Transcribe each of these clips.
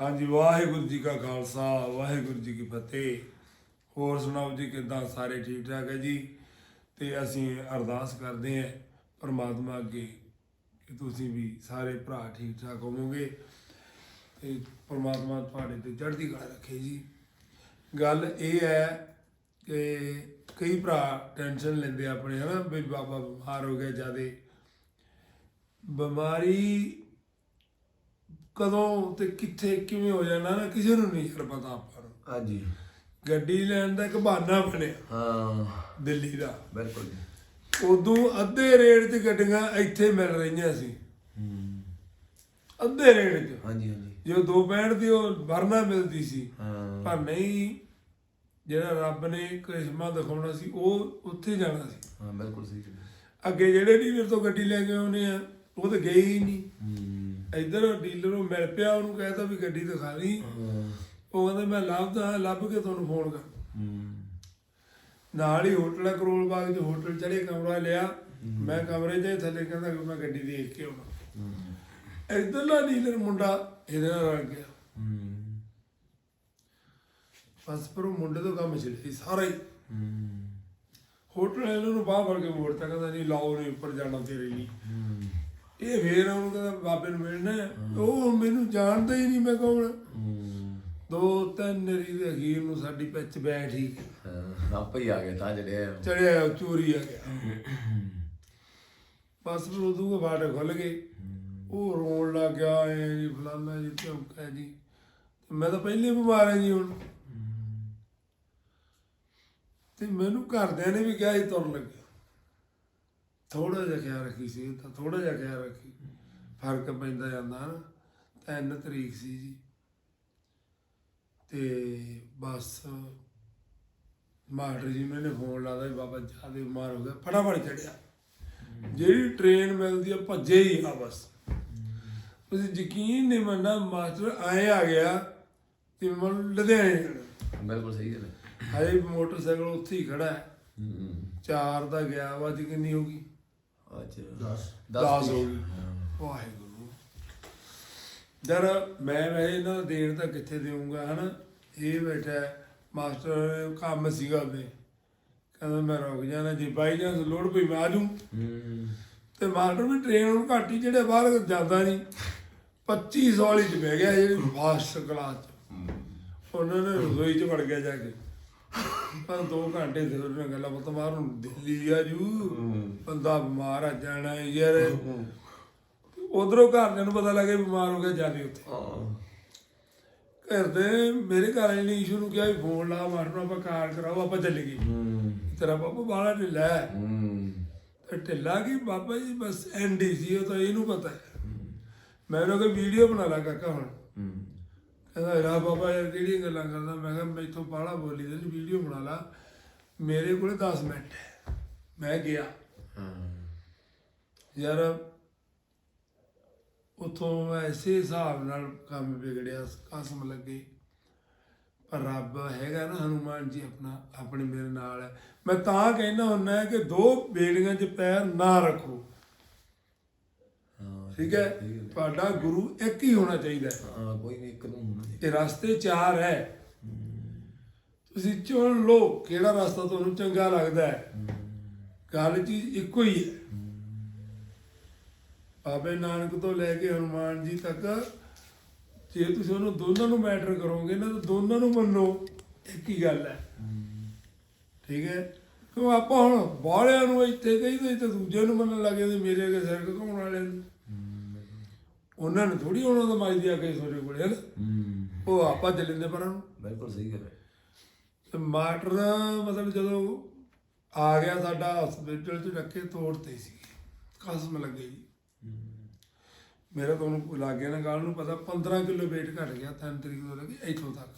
ਹਾਂਜੀ, ਵਾਹਿਗੁਰੂ ਜੀ ਕਾ ਖਾਲਸਾ, ਵਾਹਿਗੁਰੂ ਜੀ ਕੀ ਫਤਿਹ। ਹੋਰ ਸੁਣਾਓ ਜੀ, ਕਿਦਾਂ ਸਾਰੇ ਠੀਕ ਠਾਕ ਹੈ ਜੀ? ਤੇ ਅਸੀਂ ਅਰਦਾਸ ਕਰਦੇ ਹਾਂ ਪਰਮਾਤਮਾ ਅੱਗੇ ਕਿ ਤੁਸੀਂ ਵੀ ਸਾਰੇ ਭਰਾ ਠੀਕ ਠਾਕ ਹੋਵੋਗੇ ਤੇ ਪਰਮਾਤਮਾ ਤੁਹਾਡੇ ਤੇ ਚੜ੍ਹਦੀ ਕਲਾ ਰੱਖੇ ਜੀ। ਗੱਲ ਇਹ ਹੈ ਕਿ ਕਈ ਭਰਾ ਟੈਨਸ਼ਨ ਲੈਂਦੇ ਆ ਆਪਣੇ, ਹਨਾ, ਵੀ ਬਾਬਾ ਬਿਮਾਰ ਹੋ ਗਿਆ ਜਿਆਦੇ। ਬਿਮਾਰੀ ਕਦੋਂ ਤੇ ਕਿੱਥੇ ਕਿਵੇਂ ਹੋ ਜਾਣਾ ਨਾ ਕਿਸੇ ਨੂੰ ਨਹੀਂ ਯਾਰ ਪਤਾ ਆਪਾਂ ਨੂੰ। ਹਾਂਜੀ। ਗੱਡੀ ਲੈਣ ਦਾ ਇੱਕ ਬਹਾਨਾ ਬਣਿਆ। ਹਾਂ। ਦਿੱਲੀ ਦਾ। ਬਿਲਕੁਲ ਜੀ। ਉਦੋਂ ਅੱਧੇ ਰੇਟ 'ਚ ਗੱਡੀਆਂ ਇੱਥੇ ਮਿਲ ਰਹੀਆਂ ਸੀ। ਹੂੰ। ਅੱਧੇ ਰੇਟ 'ਚ। ਹਾਂਜੀ ਹਾਂਜੀ। ਜੋ 265 ਦੀ ਉਹ ਵਰਨਾ ਮਿਲਦੀ ਸੀ। ਹਾਂ। ਪਰ ਨਹੀਂ ਜਿਹੜਾ ਰੱਬ ਨੇ ਕ੍ਰਿਸ਼ਮਾ ਦਿਖਾਉਣਾ ਸੀ ਉਹ ਉੱਥੇ ਜਾਣਾ ਸੀ। ਹਾਂ ਬਿਲਕੁਲ ਸਹੀ ਗੱਲ ਹੈ। ਅੱਗੇ ਜਿਹੜੇ ਡੀਲਰ ਤੋਂ ਗੱਡੀ ਲੈ ਕੇ ਆਉਨੇ ਆ ਉਹ ਤਾਂ ਗਏ ਹੀ ਨਹੀਂ। ਹੂੰ। ਇੱਧਰ ਡੀਲਰ ਨੂੰ ਮਿਲ ਪਿਆ, ਉਹਨੂੰ ਕਹਿਤਾ ਵੀ ਗੱਡੀ ਦਿਖਾ ਲਈ। ਉਹ ਕਹਿੰਦਾ, ਮੈਂ ਲੱਭਦਾ ਲੱਭ ਕੇ ਤੁਹਾਨੂੰ ਫੋਨ ਕਰ ਨਾਲ ਹੀ ਹੋਟਲ ਕਰੋਲ ਬਾਗ 'ਚ ਹੋਟਲ ਚੜੇ ਕਮਰਾ ਲਿਆ। ਮੈਂ ਕਮਰੇ 'ਚ ਥੱਲੇ ਕਹਿੰਦਾ ਕਿ ਮੈਂ ਗੱਡੀ ਦੇਖ ਕੇ ਆਉਣਾ। ਹੂੰ ਡੀਲਰ ਮੁੰਡਾ ਇਹਦੇ ਨਾਲ ਰਲ ਗਿਆ। ਬਸ ਪਰ ਉਹ ਮੁੰਡੇ ਤੋਂ ਕੰਮ ਚੱਲਿਆ ਸਾਰਾ ਹੀ। ਹੋਟਲ ਵਾਲੇ ਨੂੰ ਬਾਹਰ ਫੜ ਕੇ ਮੋੜਤਾ, ਕਹਿੰਦਾ, ਨਹੀਂ, ਲਾਓ, ਨਹੀਂ, ਉੱਪਰ ਜਾਣਾ ਤੇਰੇ ਲਈ। ਇਹ ਫੇਰ ਉਹਨੂੰ ਕਹਿੰਦਾ ਬਾਬੇ ਨੂੰ ਮਿਲਣਾ ਹੈ। ਉਹ ਮੈਨੂੰ ਜਾਣਦਾ ਹੀ ਨਹੀਂ ਮੈਂ ਕੌਣ। ਹੂੰ। ਦੋ ਤਿੰਨ ਰੀ ਦੇ ਅਖੀਰ ਨੂੰ ਸਾਡੀ ਪਿੱਛ ਬੈਠ ਹੀ। ਹਾਂ ਆਪੇ ਹੀ ਆ ਗਏ ਤਾਂ ਜਿਹੜੇ। ਚੜਿਆ ਚੋਰੀ ਆ ਗਿਆ। ਬਸ ਫਿਰ ਉਦੋਂ ਕੋ ਖੁੱਲ ਗਏ। ਉਹ ਰੋਣ ਲੱਗ ਗਿਆ ਐ ਜੀ ਫਲਾਨਾ ਜੀ ਧਮਕਾ ਜੀ। ਮੈਂ ਤਾਂ ਪਹਿਲੇ ਬਿਮਾਰ ਹਾਂ ਜੀ ਹੁਣ। ਤੇ ਮੈਨੂੰ ਘਰਦਿਆਂ ਨੇ ਵੀ ਕਿਹਾ ਸੀ ਤੁਰਨ ਲੱਗਿਆ ਥੋੜਾ ਜਿਹਾ ਖਿਆਲ ਰੱਖੀ ਸੀ ਤਾਂ ਥੋੜਾ ਜਿਹਾ ਖਿਆਲ ਰੱਖੀ। ਫ਼ਰਕ ਪੈਂਦਾ ਜਾਂਦਾ ਨਾ ਤਿੰਨ ਤਰੀਕ ਸੀ ਜੀ। ਤੇ ਬਸ ਮਾਸਟਰ ਜੀ ਮੈਨੇ ਫੋਨ ਲਾਦਾ ਬਾਬਾ ਜ਼ਿਆਦਾ ਬਿਮਾਰ ਹੋ ਗਿਆ ਫਟਾਫਟ ਚੜਿਆ ਜਿਹੜੀ ਟ੍ਰੇਨ ਮਿਲਦੀ ਆ ਭੱਜੇ ਹੀ ਆ ਬਸ। ਤੁਸੀਂ ਯਕੀਨ ਨਹੀਂ ਮੰਨਣਾ ਮਾਸਟਰ ਆਏ ਆ ਗਿਆ ਤੇ ਮਨ ਲੁਧਿਆਣੇ ਬਿਲਕੁਲ ਸਹੀ ਗੱਲ ਹੈ। ਹਾਏ ਮੋਟਰਸਾਈਕਲ ਉੱਥੇ ਹੀ ਖੜਾ ਹੈ। ਚਾਰ ਦਾ ਗਿਆ ਵਾ ਕਿੰਨੀ ਹੋ ਗਈ? ਅੱਜ 10 10 ਹੋ ਗਈ। ਵਾਹਿਗੁਰੂ। ਜਰ ਮੈਂ ਵੈਸੇ ਇਹਨਾਂ ਨੂੰ ਦੇਣ ਤਾਂ ਕਿੱਥੇ ਦੇਵਾਂਗਾ ਹਨਾ? ਇਹ ਬੈਠਾ ਮਾਸਟਰ ਕੰਮ ਸੀਗਾ ਉਹਦੇ ਕਹਿੰਦਾ ਮੈਂ ਰੁਕ ਜਾਣਾ ਜੇ ਬਾਈ ਜਾਂ ਲੋੜ ਪਈ ਮੈਂ ਆ ਜੂ ਤੇ ਮਾਸਟਰ ਵੀ ਟ੍ਰੇਨ ਨੂੰ ਘੱਟ ਜਿਹੜੇ ਬਾਹਰ ਜਾਂਦਾ ਨਹੀਂ। 2500 ਵਾਲੀ ਚ ਬਹਿ ਗਿਆ ਜਿਹੜੀ ਫਾਸਟ ਕਲਾਸ ਚ। ਉਹਨਾਂ ਨੇ ਰਸੋਈ ਚ ਵੜ ਗਿਆ ਜਾ ਕੇ। ਪਰ 2 ਘੰਟੇ ਤੇ ਉਹਨਾਂ ਗੱਲਾਂ ਬਾਤਾਂ ਮਾਰ ਨੂੰ ਦਿੱਲੀ ਆ ਜੂ। ਬੰਦਾ ਬਿਮਾਰ ਆ ਜਾਣਾ ਯਾਰ। ਉਧਰੋਂ ਘਰਦਿਆਂ ਨੂੰ ਪਤਾ ਲੱਗਿਆ ਬਿਮਾਰ ਹੋ ਗਿਆ ਜਾਦੇ ਉੱਥੇ। ਘਰ ਦੇ ਮੇਰੇ ਘਰ ਵਾਲੇ ਨੇ ਨੂੰ ਕਿਹਾ ਵੀ ਫੋਨ ਲਾ ਮਾਸਟਰ ਨੂੰ ਆਪਾਂ ਕਾਰ ਕਰਾਓ ਆਪਾਂ ਚੱਲੇ ਗਏ। ਤੇਰਾ ਬਾਬਾ ਬਾਲਾ ਢਿੱਲਾ ਹੈ। ਤੇ ਢਿੱਲਾ ਕੀ ਬਾਬਾ ਜੀ ਬਸ ਐਨਡੀ ਸੀ ਉਹ ਤਾਂ ਇਹਨੂੰ ਪਤਾ ਹੈ। ਮੈਂ ਉਹਨਾਂ ਕੋਈ ਵੀਡੀਓ ਬਣਾ ਲਾ ਕਾਕਾ ਹੁਣ। ਕਹਿੰਦਾ ਰਾ ਬਾਬਾ ਯਾਰ ਕਿਹੜੀਆਂ ਗੱਲਾਂ ਕਰਦਾ? ਮੈਂ ਕਿਹਾ ਮੈਥੋਂ ਬਾਹਲਾ ਬੋਲੀ ਤੇ ਵੀਡੀਓ ਬਣਾ ਲਾ। ਮੇਰੇ ਕੋਲੇ 10 ਮਿੰਟ ਹੈ। ਮੈਂ ਗਿਆ। ਹਾਂ। ਯਾਰ ਉਥੋਂ ਐਸੇ ਹਿਸਾਬ ਨਾਲ ਕੰਮ ਵਿਗੜਿਆ ਕਸਮ ਲੱਗੇ। ਪਰ ਰੱਬ ਹੈਗਾ ਨਾ ਹਨੂਮਾਨ ਜੀ ਆਪਣਾ ਆਪਣੇ ਮੇਰੇ ਨਾਲ ਹੈ। ਮੈਂ ਤਾਂ ਕਹਿਣਾ ਹੁੰਦਾ ਕਿ ਦੋ ਬੇੜੀਆਂ 'ਚ ਪੈਰ ਨਾ ਰੱਖੋ। ਠੀਕ ਹੈ? ਤੁਹਾਡਾ ਗੁਰੂ ਇੱਕ ਹੀ ਹੋਣਾ ਚਾਹੀਦਾ ਹੈ। ਹਾਂ ਕੋਈ ਨਹੀਂ ਇੱਕ ਨੂੰ ਹੋਣਾ ਜੀ ਇਹ ਰਸਤੇ ਚਾਰ ਹੈ। ਤੁਸੀਂ ਚੁਣ ਲਓ ਕਿਹੜਾ ਰਸਤਾ ਤੁਹਾਨੂੰ ਚੰਗਾ ਲੱਗਦਾ ਹੈ। ਗੱਲ ਚੀਜ਼ ਇੱਕੋ ਹੀ ਹੈ। ਬਾਬੇ ਨਾਨਕ ਤੋਂ ਲੈ ਕੇ ਹਨੂਮਾਨ ਜੀ ਤੱਕ ਜੇ ਤੁਸੀਂ ਉਹਨੂੰ ਦੋਨਾਂ ਨੂੰ ਮੈਟਰ ਕਰੋਗੇ ਨਾ ਤਾਂ ਦੋਨਾਂ ਨੂੰ ਮੰਨੋ ਇੱਕ ਹੀ ਗੱਲ ਹੈ। ਠੀਕ ਹੈ? ਕਿਉਂ ਆਪਾਂ ਹੁਣ ਬਾਹਲਿਆਂ ਨੂੰ ਇੱਥੇ ਕਹੀਦੇ ਤੇ ਦੂਜੇ ਨੂੰ ਮੰਨਣ ਲੱਗੇ ਤੇ ਮੇਰੇ ਅਗੇ ਸਿਰ ਘਕਾਉਣ ਵਾਲੇ ਨੂੰ। ਉਹਨਾਂ ਨੇ ਥੋੜੀ ਉਹਨਾਂ ਦਾ ਮਾਈ ਆ ਕੇ ਸੋਰੇ ਕੋਲੇ ਹੈ ਨਾ? ਹੂੰ। ਉਹ ਆਪਾਂ ਚੱਲਿੰਦੇ ਪਰਾਂ ਨੂੰ। ਬਿਲਕੁਲ ਸਹੀ ਗੱਲ ਹੈ। ਤੇ ਦਾ ਮਤਲਬ ਜਦੋਂ ਆ ਗਿਆ ਸਾਡਾ ਹਸਪੀਟਲ 'ਚ ਰੱਖੇ ਤੋੜਤੇ ਸੀ। ਕਸਮ ਲੱਗੇ ਜੀ। ਮੇਰਾ ਤੁਹਾਨੂੰ ਲੱਗ ਗਿਆ ਨਾ ਗੱਲ ਨੂੰ ਪਤਾ 15 ਕਿਲੋ weight ਘਟ ਗਿਆ 3 ਤਰੀਕ ਤੋਂ ਲੈ ਕੇ ਇੱਥੋਂ ਤੱਕ।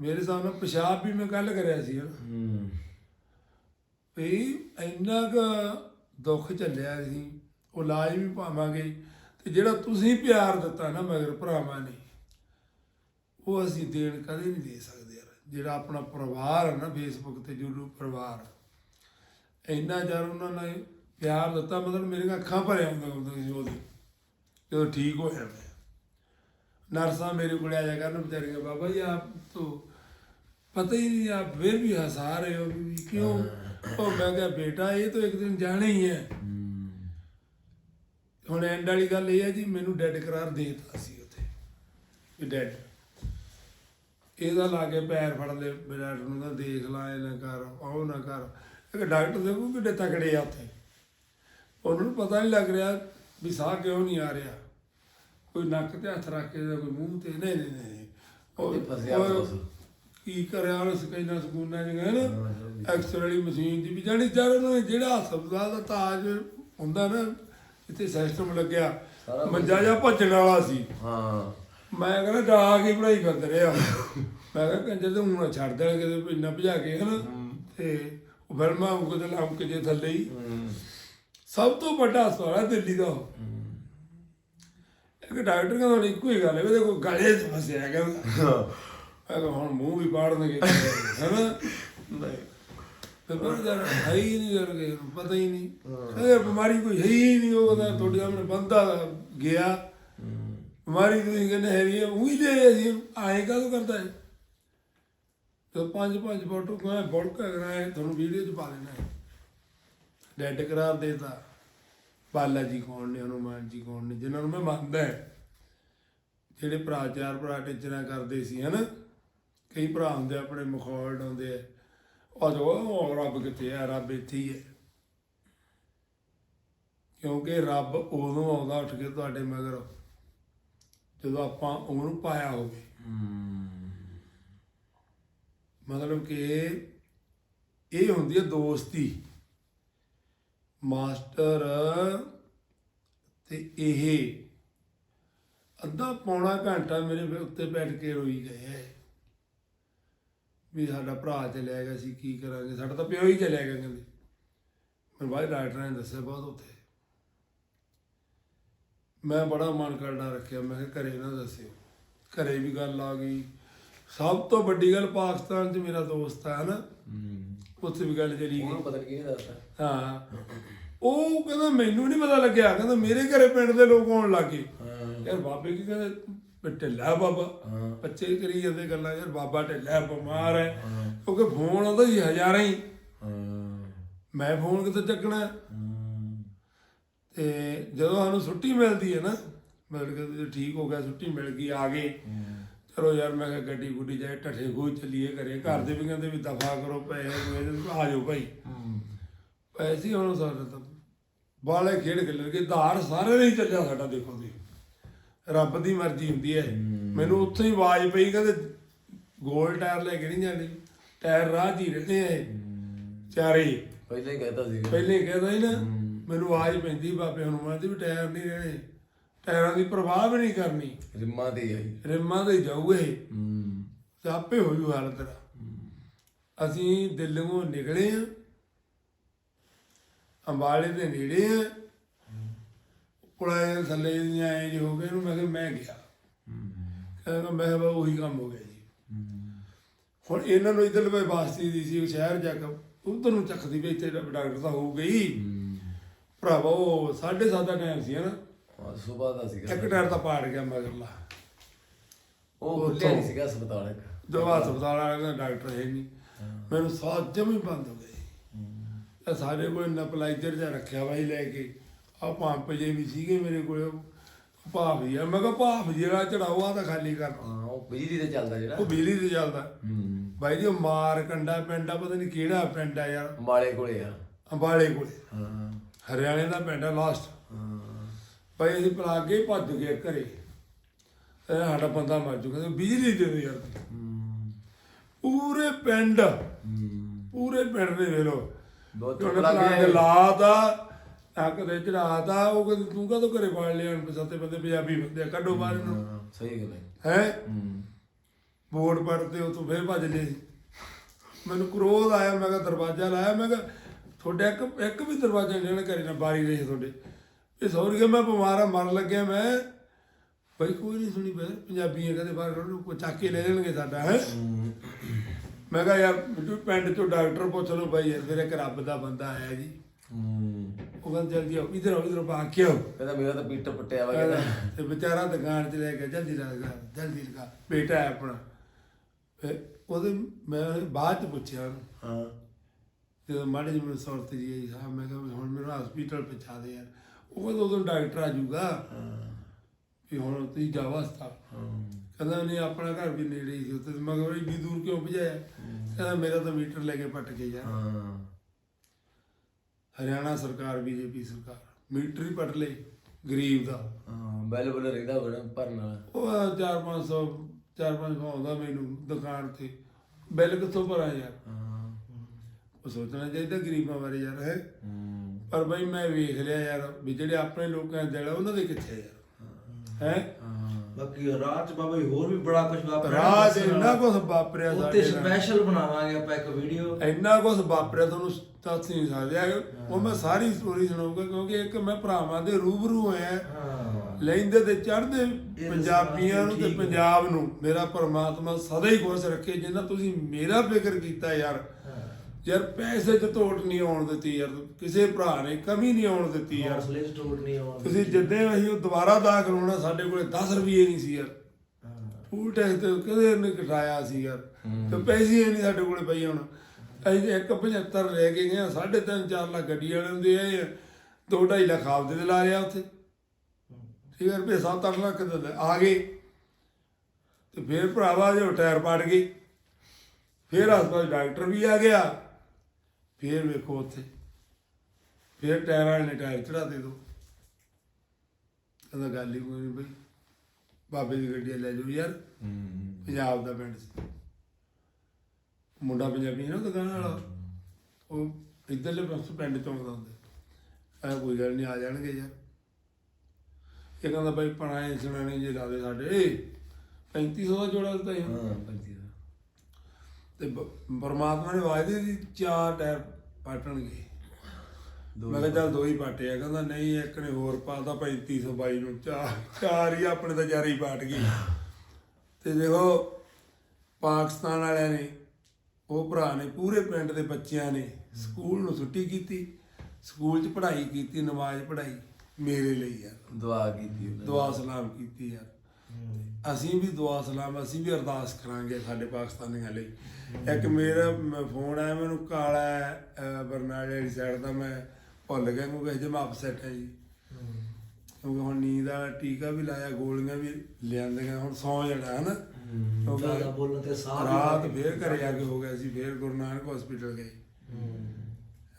ਮੇਰੇ ਸਾਹਮਣੇ ਪਿਸ਼ਾਬ ਵੀ ਮੈਂ ਕੱਲ ਕਰਿਆ ਸੀ ਹਨਾ ਹੂੰ। ਵੀ ਇੰਨਾ ਕੁ ਦੁੱਖ ਚੱਲਿਆ ਸੀ ਉਹ ਇਲਾਜ ਵੀ ਪਾਵਾਂਗੇ। ਤੇ ਜਿਹੜਾ ਤੁਸੀਂ ਪਿਆਰ ਦਿੱਤਾ ਨਾ ਮਗਰ ਭਰਾਵਾਂ ਨੇ ਉਹ ਅਸੀਂ ਦੇਣ ਕਦੇ ਨਹੀਂ ਦੇ ਸਕਦੇ ਯਾਰ। ਜਿਹੜਾ ਆਪਣਾ ਪਰਿਵਾਰ ਹੈ ਨਾ ਫੇਸਬੁੱਕ ਤੇ ਜੁੜੂ ਪਰਿਵਾਰ ਇੰਨਾ ਜਰ ਉਹਨਾਂ ਨੇ ਪਿਆਰ ਦਿੱਤਾ ਮਤਲਬ ਮੇਰੀਆਂ ਅੱਖਾਂ ਭਰਿਆ ਹੁੰਦਾ ਹੁੰਦਾ ਸੀ ਉਹਦੇ। ਜਦੋਂ ਠੀਕ ਹੋ ਜਾਂਦਾ ਨਰਸਾਂ ਮੇਰੇ ਕੋਲ ਆ ਜਾ ਕਰਨ ਵਿਚਾਰੀਆਂ ਬਾਬਾ ਜੀ ਆਪ ਤੋਂ ਪਤਾ ਹੀ ਨਹੀਂ ਆਪ ਫਿਰ ਵੀ ਹਸਾ ਰਹੇ ਹੋ ਵੀ ਕਿਉਂ? ਉਹ ਮੈਂ ਕਿਹਾ ਬੇਟਾ ਇਹ ਤਾਂ ਇੱਕ ਦਿਨ ਜਾਣਾ ਹੀ ਹੈ। ਹੁਣ ਐਂਡ ਵਾਲੀ ਗੱਲ ਇਹ ਹੈ ਜੀ ਮੈਨੂੰ ਡੈਡ ਕਰਾਰ ਦੇ ਦਿੱਤਾ ਸੀ ਉੱਥੇ। ਵੀ ਡੈਡ ਇਹਦਾ ਲਾ ਕੇ ਪੈਰ ਫੜ ਲੈ ਮੇਰਾ ਨੂੰ ਤਾਂ ਦੇਖ ਲਾ ਇਹ ਨਾ ਕਰ ਉਹ ਨਾ ਕਰ। ਇੱਕ ਡਾਕਟਰ ਦੇਖੋ ਕਿੱਡੇ ਤਕੜੇ ਆ ਉੱਥੇ। ਉਹਨਾਂ ਨੂੰ ਪਤਾ ਨਹੀਂ ਲੱਗ ਰਿਹਾ ਵੀ ਸਾਹ ਕਿਉਂ ਨਹੀਂ ਆ ਰਿਹਾ। ਕੋਈ ਨੱਕ ਤੇ ਹੱਥ ਰੱਖ ਕੇ ਕੋਈ ਮੂੰਹ ਤੇ ਨਹੀਂ ਨਹੀਂ ਨਹੀਂ ਫਸਿਆ ਉਹ-। ਕੀ ਕਰਿਆ ਉਹ ਸਕੈਨਾ ਸਕੂਨਾ ਜਿਹਾ ਨਾ ਐਕਸਰੇ ਵਾਲੀ ਮਸ਼ੀਨ ਦੀ ਵੀ। ਜਾਣੀ ਚਾਰ ਉਹਨਾਂ ਨੇ ਜਿਹੜਾ ਹਸਪਤਾਲ ਦਾ ਤਾਜ ਹੁੰਦਾ ਨਾ ਇੱਥੇ ਸਿਸਟਮ ਲੱਗਿਆ। ਮੰਜਾ ਜਾਂ ਭੱਜਣ ਵਾਲਾ ਸੀ। ਹਾਂ। ਮੈਂ ਕਹਿੰਦਾ ਡਾਕ ਹੀ ਪੜਾਈ ਕਰਦੇ ਰਿਹਾ ਮੈਂ ਕਿਹਾ ਕੰਜਰ ਤੇ ਹੁਣ ਛੱਡ ਦੇਣ ਕਿਤੇ ਇੰਨਾ ਭਜਾ ਕੇ ਹਨਾ? ਤੇ ਉਹ ਫਿਲਮਾਂ ਉਹ ਕਿਤੇ ਲੰਮ ਕੇ ਜੇ ਥੱਲੇ ਹੀ। ਹੂੰ ਸਭ ਤੋਂ ਵੱਡਾ ਹੈ ਦਿੱਲੀ ਦਾ। ਇੱਕ ਡਾਕਟਰ ਕਹਿੰਦਾ ਇੱਕੋ ਹੀ ਗੱਲ ਹੈ ਉਹਦੇ ਕੋਈ ਗਲੇ 'ਚ ਫਸਿਆ ਕਹਿੰਦਾ ਮੈਂ ਕਿਹਾ ਹੁਣ ਮੂੰਹ ਵੀ ਪਾੜਨਗੇ ਹੈਨਾ? ਨਹੀਂ। ਤੇ ਪਰ ਜਰ ਹੈ ਹੀ ਨਹੀਂ ਜਰ ਕੇ ਪਤਾ ਹੀ ਨਹੀਂ। ਅਗਰ ਬਿਮਾਰੀ ਕੋਈ ਹੈ ਹੀ ਨਹੀਂ ਉਹ ਤਾਂ ਤੁਹਾਡੇ ਸਾਹਮਣੇ ਬੰਦਾ ਗਿਆ। ਬਿਮਾਰੀ ਤੁਸੀਂ ਕਹਿੰਦੇ ਹੈ ਉਹੀ ਦੇ ਅਸੀਂ ਆਏ ਕਾਹਦੋਂ ਕਰਦਾ ਹੈ ਤੇ ਪੰਜ ਪੰਜ ਫੋਟੋ ਕੋਈ ਬੜਕਾ ਕਰਾਏ ਤੁਹਾਨੂੰ ਵੀਡੀਓ ਚ ਪਾ ਦੇਣਾ ਹੈ ਡੈਡ ਕਰਾਰ ਦੇਤਾ। ਬਾਲਾ ਜੀ ਕੌਣ ਨੇ ਹਨੂਮਾਨ ਜੀ ਕੌਣ ਨੇ ਜਿਨ੍ਹਾਂ ਨੂੰ ਮੈਂ ਮੰਨਦਾ ਹੈ। ਜਿਹੜੇ ਭਰਾ ਚਾਰ ਭਰਾ ਟੀਚਰਾਂ ਕਰਦੇ ਸੀ ਹਨਾ? ਕਈ ਭਰਾ ਹੁੰਦੇ ਆਪਣੇ ਮਖੌਲ ਡਾਉਂਦੇ ਆ। ਉਹ ਜੋ ਉਹ ਰੱਬ ਕਿੱਥੇ ਆ ਰੱਬ ਇੱਥੇ ਹੀ ਹੈ ਕਿਉਂਕਿ ਰੱਬ ਉਦੋਂ ਆਉਂਦਾ ਉੱਠ ਕੇ ਤੁਹਾਡੇ ਮਗਰ ਜਦੋਂ ਆਪਾਂ ਉਹਨੂੰ ਪਾਇਆ ਹੋਵੇ। ਹੂੰ। ਮਤਲਬ ਕਿ ਇਹ ਹੁੰਦੀ ਹੈ ਦੋਸਤੀ। ਮਾਸਟਰ ਤੇ ਇਹ। ਅੱਧਾ ਪੌਣਾ ਘੰਟਾ ਮੇਰੇ ਉੱਤੇ ਬੈਠ ਕੇ ਰੋਈ ਗਏ ਹੈ ਵੀ ਸਾਡਾ ਭਰਾ ਚਲਿਆ ਗਿਆ ਸੀ ਕੀ ਕਰਾਂਗੇ? ਸਾਡਾ ਤਾਂ ਪਿਓ ਹੀ ਚਲਿਆ ਗਿਆ ਕਹਿੰਦੇ। ਮੈਨੂੰ ਬਾਅਦ ਡਾਕਟਰਾਂ ਨੇ ਦੱਸਿਆ ਬਹੁਤ ਉੱਥੇ। ਮੈਂ ਬੜਾ ਮਨ ਕਰਦਾ ਰੱਖਿਆ ਮੈਂ ਕਿਹਾ ਘਰੇ ਨਾ ਦੱਸਿਓ। ਘਰੇ ਵੀ ਗੱਲ ਆ ਗਈ। ਸਭ ਤੋਂ ਵੱਡੀ ਗੱਲ ਪਾਕਿਸਤਾਨ 'ਚ ਮੇਰਾ ਦੋਸਤ ਹੈ। ਨਾ ਉੱਥੇ ਵੀ ਗੱਲ ਚਲੀ ਗਈ। ਉਹਨੂੰ ਪਤਾ ਨਹੀਂ ਕਿਹਨੇ ਦੱਸਦਾ ਹਾਂ। ਉਹ ਕਹਿੰਦਾ ਮੈਨੂੰ ਨਹੀਂ ਪਤਾ ਲੱਗਿਆ। ਕਹਿੰਦਾ ਮੇਰੇ ਘਰੇ ਪਿੰਡ ਦੇ ਲੋਕ ਆਉਣ ਲੱਗੇ ਹਾਂ। ਯਾਰ ਬਾਬੇ ਕੀ ਕਹਿੰਦੇ ਵੀ ਢਿੱਲਾ ਬਾਬਾ। ਹਾਂ। ਬੱਚੇ ਕਰੀ ਜਾਂਦੇ ਗੱਲਾਂ ਯਾਰ ਬਾਬਾ ਢਿੱਲਾ ਬਿਮਾਰ ਹੈ। ਹਾਂ। ਕਿਉਂਕਿ ਫੋਨ ਆਉਂਦਾ ਸੀ ਹਜ਼ਾਰਾਂ ਹੀ। ਹਾਂ। ਮੈਂ ਫੋਨ ਕਿੱਥੇ ਚੱਕਣਾ? ਹੈ? ਹੂੰ ਤੇ ਜਦੋਂ ਸਾਨੂੰ ਛੁੱਟੀ ਮਿਲਦੀ ਹੈ ਨਾ ਮਤਲਬ ਕਿ ਜੇ ਠੀਕ ਹੋ ਗਿਆ ਛੁੱਟੀ ਮਿਲ ਗਈ ਆ ਗਏ। ਚਲੋ ਯਾਰ ਮੈਂ ਕਿਹਾ ਗੱਡੀ ਗੁੱਡੀ ਜਾਏ ਢੱਠੇ ਖੂਹ ਚੱਲੀਏ ਘਰੇ। ਘਰ ਦੇ ਵੀ ਕਹਿੰਦੇ ਵੀ ਦਫਾ ਕਰੋ ਪੈਸੇ ਆ ਜਾਓ ਭਾਈ। ਹੂੰ। ਪੈਸੇ ਹੁਣ ਸਾਡਾ ਤਾਂ ਬਾਲੇ ਖੇਡ ਖੇਲ ਕੇ ਧਾਰ ਸਾਰੇ ਨਹੀਂ ਚੱਲਿਆ ਸਾਡਾ ਦੇਖੋ ਜੀ ਰੱਬ ਦੀ ਮਰਜ਼ੀ ਹੁੰਦੀ ਹੈ ਮੈਨੂੰ ਉੱਥੇ ਹੀ ਆਵਾਜ਼ ਪਈ ਕਹਿੰਦੇ ਗੋਲ ਟਾਇਰ ਲੈ ਕੇ ਨਹੀਂ ਜਾਣੇ। ਟਾਇਰ ਰਾਹ 'ਚ ਹੀ ਰਹਿੰਦੇ ਇਹ। ਚਾਰੇ। ਪਹਿਲਾਂ ਹੀ ਕਹਿਤਾ ਸੀਗਾ ਪਹਿਲੇ ਕਹਿੰਦਾ ਸੀ ਨਾ। ਮੈਨੂੰ ਆਵਾਜ਼ ਪੈਂਦੀ ਬਾਬੇ ਹਨੂਮਾਨ ਦੀ ਵੀ ਟਾਇਰ ਨਹੀਂ ਰਹਿਣੇ। ਟਾਇਰਾਂ ਦੀ ਪ੍ਰਵਾਹ ਵੀ ਨਹੀਂ ਕਰਨੀ। ਰਿਮਾ ਤੇ ਆਈ। ਰਿਮਾਂ ਦੇ ਜਾਊਗੇ ਇਹ। ਹੂੰ। ਤੇ ਆਪੇ ਹੋ ਜੂ ਹਾਲ ਤੇਰਾ ਅਸੀਂ ਦਿੱਲੀੋਂ ਨਿਕਲੇ ਆ। ਅੰਬਾਲੇ ਦੇ ਨੇੜੇ ਆ। ਪੁਲਾਏ ਥੱਲੇ ਦੀਆਂ ਐ ਜੀ ਹੋ ਗਏ ਨੂੰ ਮੈਂ ਕਿਹਾ ਮੈਂ ਗਿਆ। ਕਹਿੰਦਾ ਮੈਂ ਕਿਹਾ ਉਹੀ ਕੰਮ ਹੋ ਗਿਆ ਜੀ। ਹੁਣ ਇਹਨਾਂ ਨੂੰ ਇਧਰ ਲਵੇ ਬਾਸਤੀ ਦੀ ਸੀ ਸ਼ਹਿਰ ਜਾ ਕੇ ਉਧਰ ਨੂੰ ਚੱਕਦੀ ਵੀ ਇੱਥੇ ਡਾਕਟਰ ਤਾਂ ਹੋਊ ਗਈ। ਭਰਾਵਾ ਉਹ 7:30 ਦਾ ਟਾਈਮ ਸੀ ਹਨਾ। ਸਵੇਰ ਦਾ ਸੀਗਾ। ਇੱਕ ਟਾਇਰ ਤਾਂ ਪਾੜ ਗਿਆ ਮਗਰਲਾ। ਉਹ ਖੁੱਲਿਆ ਨਹੀਂ ਸੀਗਾ ਹਸਪਤਾਲ ਇੱਕ। ਦਵਾ ਹਸਪਤਾਲ ਵਾਲਾ ਡਾਕਟਰ ਹੈ ਨਹੀਂ ਮੈਨੂੰ ਸਾਹ ਜਮ ਹੀ ਬੰਦ ਹੋ ਗਏ ਸਾਡੇ ਕੋਲ ਨਪਲਾਈਜ਼ਰ ਜਿਹਾ ਰੱਖਿਆ ਬਾਈ ਲੈ ਕੇ। ਆ ਪੰਪ ਜੇ ਵੀ ਸੀਗੇ ਮੇਰੇ ਕੋਲ ਭਾਫ ਜੀ ਆ। ਮੈਂ ਕਿਹਾ ਭਾਫ ਜਿਹੜਾ ਚੜਾਓ ਆ ਤਾਂ ਖਾਲੀ ਕਰ। ਹਾਂ ਉਹ ਬਿਜਲੀ ਤੇ ਚੱਲਦਾ ਜਿਹੜਾ। ਉਹ ਬਿਜਲੀ ਤੇ ਚੱਲਦਾ। ਹੂੰ। ਬਾਈ ਜੀ ਉਹ ਮਾਰ ਕੰਡਾ ਪਿੰਡ ਆ ਪਤਾ ਨਹੀਂ ਕਿਹੜਾ ਪਿੰਡ ਆ ਯਾਰ। ਅੰਬਾਲੇ ਕੋਲੇ ਆ। ਅੰਬਾਲੇ ਕੋਲੇ। ਹਾਂ। ਹਰਿਆਣੇ ਦਾ ਪਿੰਡ ਆ ਲਾਸਟ ਹਾਂ। ਬਾਈ ਅਸੀਂ ਪਲਾ ਕੇ ਭੱਜ ਗਏ ਘਰੇ। ਇਹ ਸਾਡਾ ਬੰਦਾ ਮਰ ਜੂ ਕਹਿੰਦੇ ਬਿਜਲੀ ਦੇ ਦਿਓ ਯਾਰ। ਹੂੰ। ਪੂਰੇ ਪਿੰਡ। ਹੂੰ। ਪੂਰੇ ਪਿੰਡ ਦੇ ਵੇਲੋ ਬਹੁਤ ਲੱਗ ਲਾਤਾ ਨੱਕ ਤੇ ਚੜਾਤਾ ਉਹ ਕਹਿੰਦੇ ਤੂੰ ਕਦੋਂ ਘਰੇ ਪਾੜ ਲਿਆ? ਹੁਣ ਸੱਤੇ ਬੰਦੇ ਪੰਜਾਬੀ ਬੰਦੇ ਆ, ਕੱਢੋ ਬਾਹਰ ਨੂੰ ਹਾਂ, ਸਹੀ ਗੱਲ ਹੈ। ਹੈ? ਹੂੰ। ਬੋਰਡ ਪੜਦੇ ਉਹ ਤੋਂ ਫੇਰ ਭੱਜ ਲਏ ਮੈਨੂੰ ਕ੍ਰੋਧ ਆਇਆ ਮੈਂ ਕਿਹਾ ਦਰਵਾਜ਼ਾ ਲਾਇਆ ਮੈਂ ਕਿਹਾ ਤੁਹਾਡੇ ਇੱਕ ਇੱਕ ਵੀ ਦਰਵਾਜ਼ਾ ਨਹੀਂ ਘਰੇ ਨਾ ਬਾਰੀ ਰਹੇ ਤੁਹਾਡੇ। ਇਹ ਸੌਰੀ ਕਿ ਮੈਂ ਬਿਮਾਰ ਆ ਮਰਨ ਲੱਗਿਆ ਮੈਂ। ਬਈ ਕੋਈ ਨਹੀਂ ਸੁਣੀ ਬਈ ਪੰਜਾਬੀਆਂ ਕਹਿੰਦੇ ਬਾਹਰ ਉਹਨੂੰ ਕੋਈ ਚੱਕ ਕੇ ਲੈ ਲੈਣਗੇ ਸਾਡਾ ਹੈ? ਮੈਂ ਕਿਹਾ ਯਾਰ ਮੈਨੂੰ ਪਿੰਡ ਚੋਂ ਡਾਕਟਰ ਪੁੱਛ ਲਓ ਬਾਈ ਯਾਰ ਫਿਰ ਇੱਕ ਰੱਬ ਦਾ ਬੰਦਾ ਆਇਆ ਜੀ। ਉਹ ਕਹਿੰਦਾ ਜਲਦੀ ਆਓ ਇਧਰ ਆਓ ਇਧਰ ਬਾਹਰ ਕੇ ਆਓ। ਕਹਿੰਦਾ ਮੇਰਾ ਤਾਂ ਪੀਟਰ ਪੱਟਿਆ ਵਾ ਕਹਿੰਦਾ। ਤੇ ਵਿਚਾਰਾ ਦੁਕਾਨ 'ਚ ਲੈ ਕੇ ਜਲਦੀ ਲਗਾ ਜਲਦੀ ਲਗਾ ਬੇਟਾ ਹੈ ਆਪਣਾ। ਫਿਰ ਉਹਦੇ ਮੈਂ ਬਾਅਦ 'ਚ ਪੁੱਛਿਆ ਉਹਨੂੰ। ਹਾਂ। ਜਦੋਂ ਮਾੜੇ ਜਿਹੇ ਮੈਨੂੰ ਸੁਰਤ ਜੀ ਸਾਹਿਬ ਮੈਂ ਕਿਹਾ ਵੀ ਹੁਣ ਮੈਨੂੰ ਹਸਪੀਟਲ ਪਹੁੰਚਾ ਦੇ ਯਾਰ। ਉਹ ਕਹਿੰਦਾ ਉਦੋਂ ਡਾਕਟਰ ਆ ਜਾਊਗਾ। ਵੀ ਹੁਣ ਤੁਸੀਂ ਜਾਓ ਹਸਪਤਾਲ। ਕਹਿੰਦਾ ਨਹੀਂ ਆਪਣਾ ਘਰ ਵੀ ਨੇੜੇ ਹੀ ਸੀ ਉੱਥੇ। ਮੈਂ ਕਿਹਾ ਵੀ ਇੰਨੀ ਦੂਰ ਕਿਉਂ ਭਜਾਇਆ? ਕਹਿੰਦਾ ਮੇਰਾ ਤਾਂ ਮੀਟਰ ਲੈ ਕੇ ਪੱਟ ਕੇ ਯਾਰ। ਹਾਂ। ਹਰਿਆਣਾ ਸਰਕਾਰ ਬੀਜੇਪੀ ਸਰਕਾਰ ਮੀਟਰ ਹੀ ਪੱਟ ਗਰੀਬ ਦਾ। ਹਾਂ ਬੈਲ ਬੁਲ ਰਹਿੰਦਾ ਹੋਣਾ ਭਰਨ ਵਾਲਾ। ਉਹ 4-500 4-500 ਆਉਂਦਾ ਮੈਨੂੰ ਦੁਕਾਨ ਤੇ। ਬਿੱਲ ਕਿੱਥੋਂ ਭਰਾਂ ਯਾਰ? ਹਾਂ। ਉਹ ਸੋਚਣਾ ਚਾਹੀਦਾ ਗਰੀਬਾਂ ਬਾਰੇ ਯਾਰ ਹੈ? ਪਰ ਬਈ ਮੈਂ ਵੇਖ ਲਿਆ ਯਾਰ ਵੀ ਜਿਹੜੇ ਆਪਣੇ ਲੋਕਾਂ ਦੇ ਦਿਲ ਆ, ਉਹਨਾਂ ਦੇ ਕਿੱਥੇ ਯਾਰ ਹਾਂ। ਬਾਕੀ ਚ ਬਾਬਾ ਜੀ ਹੋਰ ਵੀ ਬੜਾ ਕੁਝ ਵਾਪਰਿਆ ਰਾਜ ਦੱਸਣ ਇੰਨਾ। ਕੁਝ ਵਾਪਰਿਆ ਉੱਤੇ ਸਾਡੇ ਨਾਲ। ਸਪੈਸ਼ਲ ਬਣਾਵਾਂਗੇ ਆਪਾਂ ਇੱਕ ਵੀਡੀਓ ਇੰਨਾ ਕੁਝ ਵਾਪਰਿਆ ਤੁਹਾਨੂੰ ਦੱਸ ਨਹੀਂ ਸਕਦੇ ਹੈਗੇ। ਉਹ ਮੈਂ ਸਾਰੀ ਸਟੋਰੀ ਸੁਣਾਉਂਗਾ ਕਿਉਂਕਿ ਇੱਕ ਮੈਂ ਭਰਾਵਾਂ ਦੇ ਰੂਬਰੂ ਹੋਇਆ ਹਾਂ। ਲੈਂਦੇ ਤੇ ਚੜ੍ਹਦੇ ਇਹ ਪੰਜਾਬੀਆਂ ਨੂੰ ਤੇ। ਪੰਜਾਬ ਨੂੰ। ਮੇਰਾ ਪਰਮਾਤਮਾ ਸਦਾ ਹੀ ਖੁਸ਼ ਰੱਖੇ। ਜਿੰਨਾ ਤੁਸੀਂ ਮੇਰਾ ਫਿਕਰ ਕੀਤਾ ਯਾਰ ਯਾਰ ਪੈਸੇ 'ਚ ਤੋਟ ਨਹੀਂ ਆਉਣ ਦਿੱਤੀ ਯਾਰ ਕਿਸੇ ਭਰਾ ਨੇ ਕਮੀ ਨਹੀਂ ਆਉਣ ਦਿੱਤੀ ਯਾਰ। ਹੌਸਲੇ ਸਟੋਰ ਨਹੀਂ ਆਉਣ ਤੁਸੀਂ ਜਿੱਦੇ ਅਸੀਂ ਉਹ ਦੁਬਾਰਾ ਦਾਖਲ ਹੋਣਾ ਸਾਡੇ ਕੋਲੇ 10 ਰੁਪਏ ਨਹੀਂ ਸੀ ਯਾਰ। ਫੂਲ ਟੈਕਸ ਤੇ ਕਦੇ ਨੇ ਘਟਾਇਆ ਸੀ ਯਾਰ? ਤੇ ਪੈਸੇ ਹੀ ਨਹੀਂ ਸਾਡੇ ਕੋਲੇ ਪਈ ਹੁਣ। ਅਸੀਂ ਤੇ ਇੱਕ 75 ਲੈ ਕੇ ਗਏ 3.5 4 ਲੱਖ ਗੱਡੀ ਵਾਲਿਆਂ ਦੇ ਆਏ 2.5 ਲੱਖ ਆਪਦੇ ਤੇ ਲਾ ਲਿਆ ਉੱਥੇ। ਠੀਕ ਹੈ ਰੁਪਏ 7-8 ਲੱਖ ਦੇ ਆ ਗਏ। ਤੇ ਫਿਰ ਭਰਾਵਾ ਜੋ ਟਾਇਰ ਪੜ ਗਏ। ਫਿਰ ਹਸਪਤਾਲ ਡਾਕਟਰ ਵੀ ਆ ਗਿਆ। ਫਿਰ ਵੇਖੋ ਉੱਥੇ। ਫਿਰ ਟਾਇਰ ਵਾਲੇ ਨੇ ਟਾਇਰ ਚੜਾ ਦੇ ਦੋ। ਕਹਿੰਦਾ ਗੱਲ ਹੀ ਕੋਈ ਨਹੀਂ ਬਈ। ਬਾਬੇ ਦੀ ਗੱਡੀ ਲੈ ਜਾਓ ਯਾਰ। ਹੂੰ ਪੰਜਾਬ ਦਾ ਪਿੰਡ ਸੀ। ਮੁੰਡਾ ਪੰਜਾਬੀ ਨਾ ਦੁਕਾਨ ਵਾਲਾ। ਉਹ ਇੱਧਰਲੇ ਪਾਸੇ ਪਿੰਡ ਚੋਂ ਆਉਂਦਾ ਹੁੰਦਾ। ਐ ਕੋਈ ਗੱਲ ਨਹੀਂ ਆ ਜਾਣਗੇ ਯਾਰ। ਇਹ ਕਹਿੰਦਾ ਬਾਈ ਪਣਾਏ ਸੁਣਾਣੇ ਜੇ ਲਾਦੇ ਸਾਡੇ। 3500 ਦਾ ਜੋੜਾ ਦਿੱਤਾ ਹਾਂ ਪੰਜੀ ਦਾ ਤੇ ਪਰਮਾਤਮਾ ਨੇ ਵਾਅਦੇ ਦੀ ਚਾਰ ਟਾਇਰ ਪਾਟਣਗੇ। ਮੈਂ ਕਿਹਾ ਚੱਲ ਦੋ ਹੀ ਪਾਟੇ ਆ ਕਹਿੰਦਾ ਨਹੀਂ ਇੱਕ ਨੇ ਹੋਰ ਪਾਤਾ 3522 ਨੂੰ ਚਾਰ ਚਾਰ ਹੀ ਆਪਣੇ ਤਾਂ ਹੀ ਪਾਟ ਗਏ ਤੇ ਦੇਖੋ ਪਾਕਿਸਤਾਨ ਵਾਲਿਆਂ ਨੇ ਉਹ ਭਰਾ ਨੇ ਪੂਰੇ ਪਿੰਡ ਦੇ ਬੱਚਿਆਂ ਨੇ ਸਕੂਲ ਨੂੰ ਛੁੱਟੀ ਕੀਤੀ ਸਕੂਲ 'ਚ ਪੜ੍ਹਾਈ ਕੀਤੀ ਨਮਾਜ਼ ਪੜ੍ਹਾਈ ਮੇਰੇ ਲਈ ਯਾਰ। ਦੁਆ ਕੀਤੀ। ਦੁਆ ਸਲਾਮ ਕੀਤੀ ਯਾਰ। ਅਸੀਂ ਵੀ ਦੁਆ ਸਲਾਮ ਅਸੀਂ ਵੀ ਅਰਦਾਸ ਕਰਾਂਗੇ ਸਾਡੇ ਪਾਕਿਸਤਾਨੀਆਂ ਲਈ। ਇੱਕ ਮੇਰਾ ਫੋਨ ਆਇਆ ਮੈਨੂੰ ਕਾਲਾ ਅਹ, ਬਰਨਾਲੇ ਵਾਲੀ ਸਾਈਡ ਦਾ ਮੈਂ ਭੁੱਲ ਗਿਆ ਕਿਉਂਕਿ ਅਜੇ ਮੈਂ ਅਪਸੈਟ ਹੈ ਜੀ। ਕਿਉਂਕਿ ਹੁਣ ਨੀਂਦ ਦਾ ਟੀਕਾ ਵੀ ਲਾਇਆ ਗੋਲੀਆਂ ਵੀ ਲਿਆਂਦੀਆਂ ਹੁਣ ਸੌ ਜਾਣਾ ਹਨਾ? ਜ਼ਿਆਦਾ ਬੋਲਣ ਤੇ ਸਾਹ ਵੀ ਰਾਤ ਫੇਰ ਘਰੇ ਆ ਕੇ ਹੋ ਗਿਆ ਸੀ ਫੇਰ ਗੁਰੂ ਨਾਨਕ ਹਸਪੀਟਲ ਗਏ।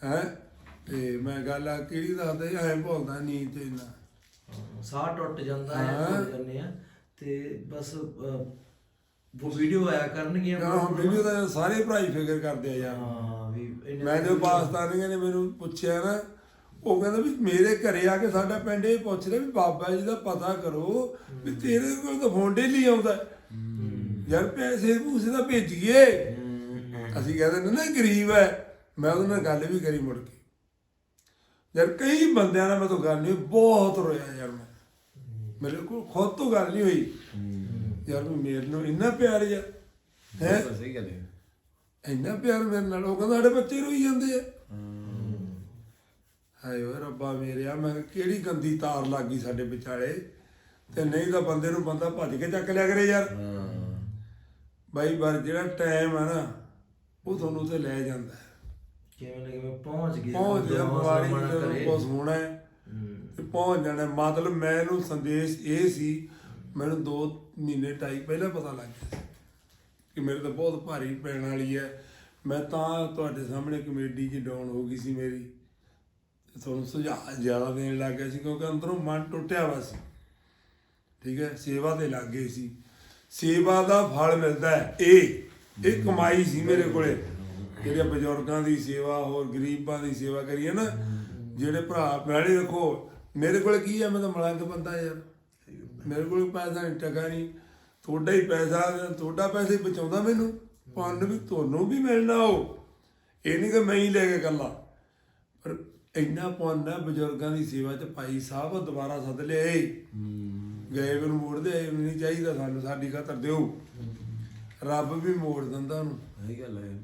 ਹੈ। ਤੇ ਮੈਂ ਗੱਲ ਆ ਕਿਹੜੀ ਦੱਸਦਾ ਐ ਭੁੱਲਦਾ ਨੀਂਦ ਤੇ ਹਾਂ, ਸਾਹ ਟੁੱਟ ਜਾਂਦਾ ਹੈ। ਹਾਂ। ਜਾਂਦੇ ਆ। ਤੇ ਬਸ ਉਹ ਵੀਡੀਓ ਆਇਆ ਕਰਨਗੀਆਂ ਨਾ ਵੀਡੀਓ ਦਾ ਸਾਰੇ ਭਰਾ ਹੀ ਫਿਕਰ ਕਰਦੇ ਆ ਯਾਰ। ਹਾਂ ਵੀ ਮੈਂ ਪਾਕਿਸਤਾਨੀਆਂ ਨੇ ਮੈਨੂੰ ਪੁੱਛਿਆ ਨਾ ਉਹ ਕਹਿੰਦਾ ਵੀ ਮੇਰੇ ਘਰੇ ਆ ਕੇ ਸਾਡਾ ਪਿੰਡ ਇਹ ਪੁੱਛ ਰਿਹਾ ਵੀ ਬਾਬਾ ਜੀ ਦਾ ਪਤਾ ਕਰੋ ਵੀ ਤੇਰੇ ਕੋਲ ਤਾਂ ਫੋਨ ਡੇਲੀ ਆਉਂਦਾ। ਯਾਰ ਪੈਸੇ ਪੂਸੇ ਦਾ ਭੇਜੀਏ। ਅਸੀਂ ਕਹਿੰਦੇ ਨੇ ਨਾ ਗਰੀਬ ਹੈ। ਮੈਂ ਉਹਦੇ ਨਾਲ ਗੱਲ ਵੀ ਕਰੀ ਮੁੜ ਕੇ। ਯਾਰ ਕਈ ਬੰਦਿਆਂ ਨਾਲ ਮੈਂ ਤਾਂ ਗੱਲ ਨਹੀਂ ਬਹੁਤ ਰੋਇਆ ਯਾਰ ਮੈਂ। ਮੇਰੇ ਕੋਲ ਖੁਦ ਤੋਂ ਗੱਲ ਨਹੀਂ ਹੋਈ। ਯਾਰ ਵੀ ਮੇਰੇ ਨਾਲ ਇੰਨਾ ਪਿਆਰ ਯਾਰ ਹੈ? ਬਿਲਕੁਲ ਸਹੀ ਗੱਲ ਹੈ। ਇੰਨਾ ਪਿਆਰ ਮੇਰੇ ਨਾਲ ਉਹ ਕਹਿੰਦਾ ਸਾਡੇ ਬੱਚੇ ਰੋਈ ਜਾਂਦੇ ਆ। ਹਾਏ ਓਏ ਰੱਬਾ ਮੇਰਿਆ ਮੈਂ ਕਿਹਾ ਕਿਹੜੀ ਗੰਦੀ ਤਾਰ ਲੱਗ ਗਈ ਸਾਡੇ ਵਿਚਾਲੇ। ਤੇ ਨਹੀਂ ਤਾਂ ਬੰਦੇ ਨੂੰ ਬੰਦਾ ਭੱਜ ਕੇ ਚੱਕ ਲਿਆ ਕਰੇ ਯਾਰ। ਬਾਈ ਪਰ ਜਿਹੜਾ ਟਾਈਮ ਆ ਨਾ ਉਹ ਤੁਹਾਨੂੰ ਉੱਥੇ ਲੈ ਜਾਂਦਾ। ਹੈ। ਕਿਵੇਂ ਨਾ ਕਿਵੇਂ ਪਹੁੰਚ ਗਏ ਪਹੁੰਚ ਗਿਆ ਬਿਮਾਰੀ ਕਰੇ। ਕੁਛ ਹੋਣਾ ਹੈ। ਤੇ ਪਹੁੰਚ ਜਾਣਾ। ਮਤਲਬ ਮੈਨੂੰ ਸੰਦੇਸ਼ ਇਹ ਸੀ, ਮੈਨੂੰ 2 ਮਹੀਨੇ ਟਾਈ ਪਹਿਲਾਂ ਪਤਾ ਲੱਗ ਗਿਆ ਕਿ ਮੇਰੇ ਤਾਂ ਬਹੁਤ ਭਾਰੀ ਪੈਣ ਵਾਲੀ ਹੈ। ਮੈਂ ਤਾਂ ਤੁਹਾਡੇ ਸਾਹਮਣੇ ਕਮੇਡੀ 'ਚ ਡਾਊਨ ਹੋ ਗਈ ਸੀ ਮੇਰੀ। ਤੁਹਾਨੂੰ ਸੁਝਾਅ ਜ਼ਿਆਦਾ ਦੇਣ ਲੱਗ ਗਿਆ ਸੀ ਕਿਉਂਕਿ ਅੰਦਰੋਂ ਮਨ ਟੁੱਟਿਆ ਵਾ ਸੀ। ਠੀਕ ਹੈ, ਸੇਵਾ ਦੇ ਲੱਗ ਗਏ ਸੀ। ਸੇਵਾ ਦਾ ਫਲ ਮਿਲਦਾ ਹੈ। ਇਹ ਇਹ ਕਮਾਈ ਸੀ ਮੇਰੇ ਕੋਲੇ। ਜਿਹੜੇ ਬਜ਼ੁਰਗਾਂ ਦੀ ਸੇਵਾ, ਹੋਰ ਗਰੀਬਾਂ ਦੀ ਸੇਵਾ ਕਰੀਏ ਨਾ, ਜਿਹੜੇ ਭਰਾ ਨਾਲੇ ਦੇਖੋ ਮੇਰੇ ਕੋਲ ਕੀ ਹੈ ਮੈਂ ਤਾਂ ਮਲੰਗ ਬੰਦਾ ਯਾਰ। ਮੇਰੇ ਕੋਲ ਪੈਸਾ ਨਹੀਂ, ਟਕਾ ਨਹੀਂ। ਤੁਹਾਡਾ ਹੀ ਪੈਸਾ, ਤੁਹਾਡਾ ਪੈਸੇ ਹੀ ਬਚਾਉਂਦਾ ਮੈਨੂੰ। ਪੰਨ ਵੀ ਤੁਹਾਨੂੰ ਵੀ ਮਿਲਣਾ ਉਹ। ਇਹ ਨਹੀਂ ਕਿ ਮੈਂ ਹੀ ਲੈ ਕੇ ਕੱਲਾ। ਪਰ ਇੰਨਾ ਪੰਨ ਹੈ, ਬਜ਼ੁਰਗਾਂ ਦੀ ਸੇਵਾ ਚ ਭਾਈ ਸਾਹਿਬ ਦੁਬਾਰਾ ਸੱਦ ਲਿਆਏ ਗਏ ਨੂੰ ਮੋੜਦੇ ਆਏ ਨੂੰ ਨਹੀਂ ਚਾਹੀਦਾ ਸਾਨੂੰ, ਸਾਡੀ ਖਾਤਰ ਦਿਓ। ਰੱਬ ਵੀ ਮੋੜ ਦਿੰਦਾ ਉਹਨੂੰ। ਸਹੀ ਗੱਲ ਹੈ।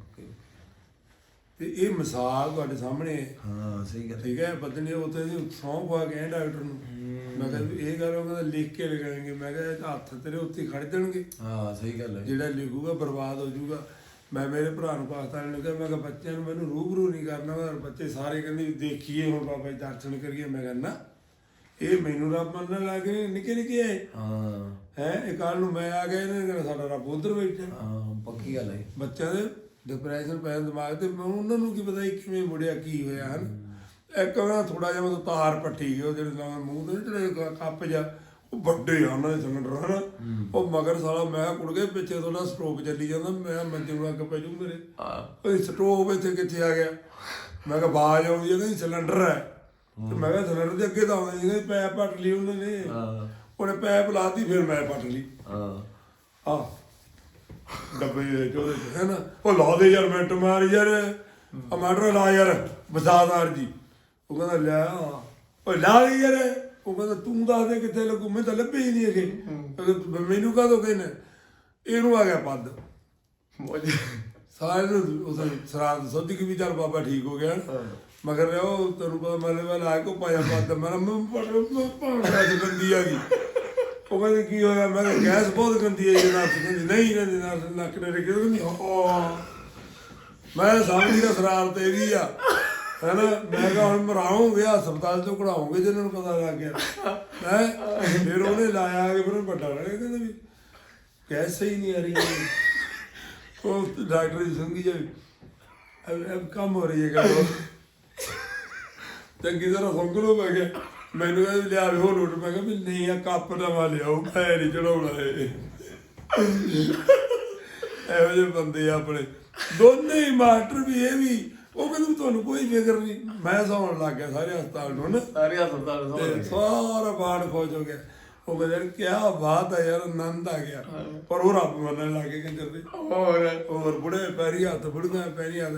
ਤੇ ਇਹ ਮਿਸਾਲ ਤੁਹਾਡੇ ਸਾਹਮਣੇ ਹੈ। ਹਾਂ ਸਹੀ ਗੱਲ ਠੀਕ ਹੈ ਪਤਨੀ ਉੱਥੇ ਸੌਂ ਪਾ ਕੇ ਡਾਕਟਰ ਨੂੰ। ਮੈਂ ਕਿਹਾ ਵੀ ਇਹ ਗੱਲ ਉਹ ਕਹਿੰਦਾ ਲਿਖ ਕੇ ਲਗਾਏਂਗੇ ਮੈਂ ਕਿਹਾ ਇਹ ਤਾਂ ਹੱਥ ਤੇਰੇ ਉੱਤੇ ਖੜ ਦੇਣਗੇ ਹਾਂ ਸਹੀ ਗੱਲ ਹੈ। ਜਿਹੜਾ ਲਿਖੂਗਾ ਬਰਬਾਦ ਹੋ ਜਾਊਗਾ। ਮੈਂ ਮੇਰੇ ਭਰਾ ਨੂੰ ਪਾਕਿਸਤਾਨ ਨੂੰ ਕਿਹਾ ਮੈਂ ਕਿਹਾ ਬੱਚਿਆਂ ਨੂੰ ਮੈਨੂੰ ਰੂਬਰੂ ਨਹੀਂ ਕਰਨਾ। ਮੈਂ ਬੱਚੇ ਸਾਰੇ ਕਹਿੰਦੇ ਦੇਖੀਏ ਹੁਣ ਬਾਬਾ ਜੀ ਦਰਸ਼ਨ ਕਰੀਏ। ਮੈਂ ਕਹਿੰਦਾ ਨਾ ਇਹ ਮੈਨੂੰ ਰੱਬ ਮੰਨਣ ਲੱਗੇ ਨਿੱਕੇ ਨਿੱਕੇ ਆਏ ਹਾਂ। ਹੈ ਇਹ ਕੱਲ ਨੂੰ ਮੈਂ ਆ ਗਿਆ ਇਹਨੇ ਕਹਿਣਾ ਸਾਡਾ ਰੱਬ ਉਧਰ ਬੈਠਾ। ਹਾਂ ਪੱਕੀ ਗੱਲ ਹੈ। ਬੱਚਿਆਂ ਦੇ ਡਿਪਰੈਸ਼ਨ ਪੈ ਜਾਂਦਾ ਦਿਮਾਗ ਤੇ ਮੈਂ ਉਹਨਾਂ ਨੂੰ ਕੀ ਪਤਾ ਸੀ ਕਿਵੇਂ ਮੁੜਿਆ ਕੀ ਹੋਇਆ ਹਨ? ਇੱਕ ਕਹਿੰਦਾ ਥੋੜਾ ਜਿਹਾ ਮਤਲਬ ਤਾਰ ਪੱਟੀ ਉਹ ਜਿਹੜੇ ਨਾਲ ਮੂੰਹ ਤੇ ਨੀ ਜਿਹੜੇ ਕੱਪ ਜਾ ਉਹ ਵੱਡੇ ਆ ਉਹਨਾਂ ਦੇ ਹਨ? ਉਹ ਮਗਰ ਸਾਲਾ ਮੈਂ ਕੁੜ ਕੇ ਪਿੱਛੇ ਥੋੜਾ ਸਟ੍ਰੋਕ ਚੱਲੀ ਜਾਂਦਾ ਮੈਂ ਮੰਜੇ ਨੂੰ ਅੱਗ ਪੈ ਜੂ ਮੇਰੇ। ਉਹ ਸਟ੍ਰੋਕ ਇੱਥੇ ਕਿੱਥੇ ਆ ਗਿਆ? ਮੈਂ ਕਿਹਾ ਬਾਜ ਆਉਂਦੀ ਹੈ ਕਹਿੰਦੀ ਸਿਲੰਡਰ ਹੈ। ਤੇ ਮੈਂ ਕਿਹਾ ਸਿਲੰਡਰ ਦੇ ਅੱਗੇ ਤਾਂ ਆਉਂਦਾ ਨਹੀਂ ਪੈਪ ਪੱਟ ਲਈ ਉਹਨਾਂ ਨੇ। ਹਾਂ। ਉਹਨੇ ਪੈਪ ਲਾਤੀ ਫਿਰ ਮੈਂ ਪੱਟ ਲਈ। ਹਾਂ। ਆ ਡੱਬੇ ਵਿੱਚ ਉਹਦੇ ਚ ਹੈ ਨਾ ਉਹ ਲਾ ਦੇ ਯਾਰ ਮਿੰਟ ਮਾਰ ਯਾਰ। ਆ ਮਾਟਰ ਲਾ ਯਾਰ ਬਸਾਦਾਰ ਜੀ। ਉਹ ਕਹਿੰਦਾ ਲੈ। ਉਹ ਲਾ ਦੇ ਯਾਰ। ਉਹ ਕਹਿੰਦਾ ਤੂੰ ਦੱਸ ਦੇ ਕਿੱਥੇ ਲੱਗੂ। ਮੈਂ ਤਾਂ ਲੱਭੇ ਹੀ ਨਹੀਂ ਕਹਿੰਦਾ, ਮੈਨੂੰ ਕਾਹਦੋਂ ਕਹਿੰਦਾ? ਇਹਨੂੰ ਆ ਗਿਆ ਪੱਦ। ਸਾਰੇ ਨੂੰ ਉਸ ਸਰਾਦ ਸੋਧੀ ਕਿ ਵੀ ਚੱਲ ਬਾਬਾ ਠੀਕ ਹੋ ਗਿਆ। ਮਗਰ ਉਹ ਤੈਨੂੰ ਪਤਾ ਮਲੇ ਵਾਲਾ ਆ ਕੋ ਪਾਇਆ ਪੱਦ। ਮੇਰਾ ਮੂੰਹ ਪੜ ਪਾਣਾ ਚ ਗੰਦੀ ਆ ਗਈ ਉਹ ਕਹਿੰਦੇ ਕੀ ਹੋਇਆ? ਮੈਂ ਕਿਹਾ ਗੈਸ ਬਹੁਤ ਗੰਦੀ ਹੈ ਜਨਾਬ ਕਹਿੰਦੀ, ਨਹੀਂ ਕਹਿੰਦੀ, ਨਾ ਨੱਕ ਨੇ ਰੱਖੀ ਕਹਿੰਦੀ ਹਾਂ ਮੈਂ ਸਮਝ ਗਿਆ ਸਰਾਰ ਤੇਰੀ ਆ। ਹੈਨਾ? ਮੈਂ ਕਿਹਾ ਹੁਣ ਮਰਾਉਂਗੇ, ਹਸਪਤਾਲ ਤੋਂ ਕਢਾਉਂਗੇ ਜਿਹਨਾਂ ਨੂੰ ਪਤਾ ਲੱਗ ਗਿਆ। ਹੈ? ਫਿਰ ਉਹਨੇ ਲਾਇਆ ਕਿ ਫਿਰ ਵੱਡਾ ਲੜਿਆ ਕਹਿੰਦਾ ਵੀ, ਗੈਸ ਸਹੀ ਨਹੀਂ ਆ ਰਹੀ। ਉਹ ਡਾਕਟਰ ਦੀ ਸੰਗੀ ਜੀ ਅਬ ਕੰਮ ਹੋ ਰਹੀ ਹੈ ਗੱਲ। ਚੰਗੀ ਤਰ੍ਹਾਂ ਸੁੰਘ ਪੈ ਗਿਆ ਮੈਨੂੰ ਇਹ ਲਿਆ ਵੀ ਹੋਰ ਲੋਟ ਮੈਂ ਕਿਹਾ ਵੀ ਨਹੀਂ ਆ ਕੱਪ ਨਵਾਂ ਲਿਆਓ ਮੈਂ ਨਹੀਂ ਚੜਾਉਣਾ ਇਹ। ਇਹੋ ਜਿਹੇ ਬੰਦੇ ਆ ਆਪਣੇ। ਦੋਨੇ ਹੀ ਮਾਸਟਰ ਵੀ ਇਹ ਵੀ ਉਹ ਕਹਿੰਦੇ ਤੁਹਾਨੂੰ ਕੋਈ ਫਿਕਰ ਨਹੀਂ। ਮੈਂ ਸੌਣ ਲੱਗ ਗਿਆ ਸਾਰੇ ਹਸਪਤਾਲ ਨੂੰ ਨਾ। ਸਾਰੇ ਹਸਪਤਾਲ ਤੇ ਸਾਰਾ ਬਾੜ ਖੋਜ ਹੋ ਗਿਆ। ਉਹ ਕਹਿੰਦੇ ਯਾਰ ਕੀ ਬਾਤ ਹੈ ਯਾਰ ਆਨੰਦ ਆ ਗਿਆ। ਪਰ ਉਹ ਰੱਬ ਮੰਨਣ ਲੱਗੇ ਕੰਜਰ ਦੇ ਹੋਰ। ਹੋਰ ਬੁੜੇ ਪੈਰੀ ਹੱਥ ਬੁੜੀਆਂ ਪੈਰੀ ਹੱਥ।